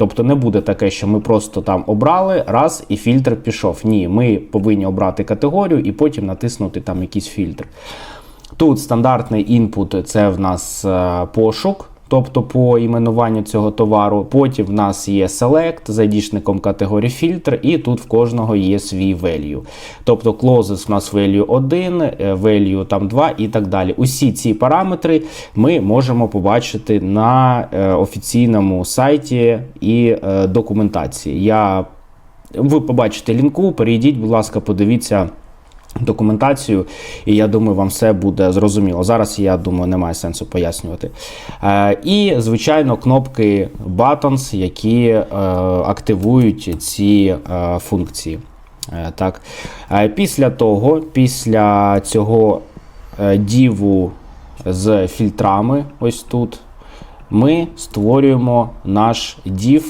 Тобто не буде таке, що ми просто там обрали раз і фільтр пішов. Ні, ми повинні обрати категорію і потім натиснути там якийсь фільтр. Тут стандартний інпут це в нас е, пошук, тобто по іменуванню цього товару. Потім в нас є Select з айдішником категорії фільтр, і тут в кожного є свій value. Тобто closes в нас value 1, е, value там 2 і так далі. Усі ці параметри ми можемо побачити на е, офіційному сайті і е, документації. Я ви побачите лінку, перейдіть, будь ласка, подивіться документацію, і я думаю, вам все буде зрозуміло. Зараз я думаю, немає сенсу пояснювати. Е, і, звичайно, кнопки Buttons, які е, активують ці е, функції. Е, так. Е, після того, після цього е, діву з фільтрами, ось тут. Ми створюємо наш div